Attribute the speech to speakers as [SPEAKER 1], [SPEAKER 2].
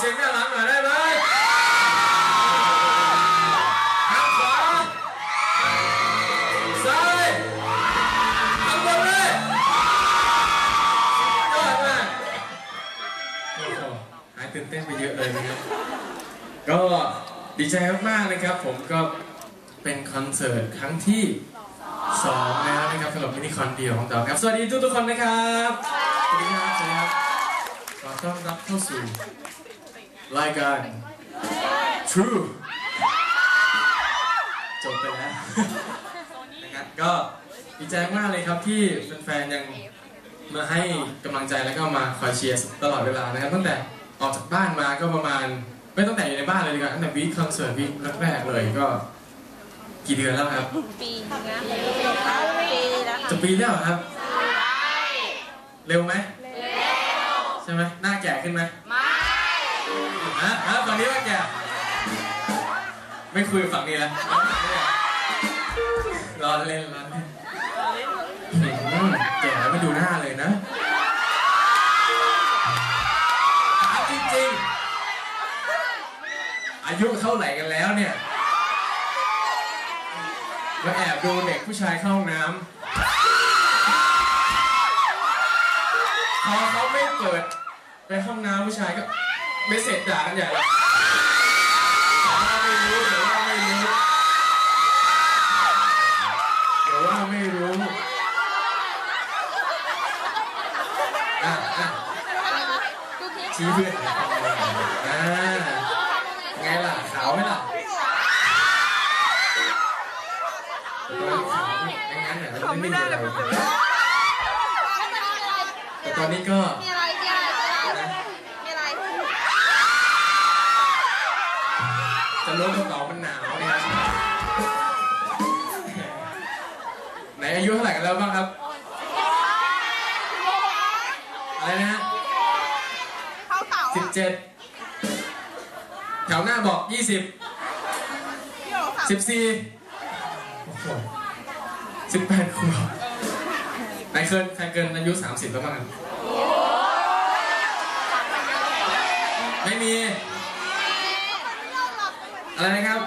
[SPEAKER 1] เสียงด้านหลังหน่อยได้ไหมทางขวาซ้างบนเลยยอมากโอ้โหหายตื่นเต้นไปเยอะเลยนะครับ ก็ดีใจมากๆเลยครับผมก็เป็นคอนเสิร์ตครั้งที่สองแล้วนะครับสำหรับมินิคอนเดียวของเราครับ สวัสดีทุกทุกๆคนนะครับ สวัสดีครับสวัสดีครับขอต้อนรับเข้าสู่ รายการ True จบไปแล้วนะครับก็ดีใจมากเลยครับที่แฟนๆยังมาให้กำลังใจแล้วก็มาคอยเชียร์ตลอดเวลานะครับ ตั้งแต่ออกจากบ้านมาก็ประมาณ ไม่ตั้งแต่อยู่ในบ้านเลยดีกว่าตั้งแต่วีคคอนเสิร์ตวีคแรกๆเลยก็ กี่เดือนแล้วครับ ปีนะปีแล้วจะปีแล้วเหรอครับ เร็วไหมใช่ไหมหน้าแก่ขึ้นไหมไม่ ฮะฮะฝั่งนี้ว่าแก่ไม่คุยกับฝั่งนี้แล้วรอเล่นรอเล่นอืมแก่แล้วไม่ดูหน้าเลยนะถามจริงๆ อายุเท่าไหร่กันแล้วเนี่ย มาแอบดูเด็กผู้ชายเข้าห้องน้ำพอเขาไม่เปิดไปห้องน้ำผู้ชายก็ ไม่เสร็จด่ากันใหญ่เลยเดี๋ยวว่าไม่รู้เดี๋ยวว่าไม่รู้อะอะชี้เพื่อนอ่าไงล่ะขาวไหมล่ะตอนนี้ขาวไม่งั้นเนี่ยเราจะไม่มีอะไรแต่ตอนนี้ก็ จะรู้กระเป๋ามันหนาวเนี่ย ไหนอายุเท่าไหร่กันแล้วบ้างครับ อะไรนะฮะเขาเต่าสิบเจ็ดแถวหน้าบอกยี่สิบพี่โอ๋ค่ะสิบสี่สิบแปดขวบไหนเกินใครเกินอายุสามสิบแล้วบ้างครับไม่มี อะไรนะครับ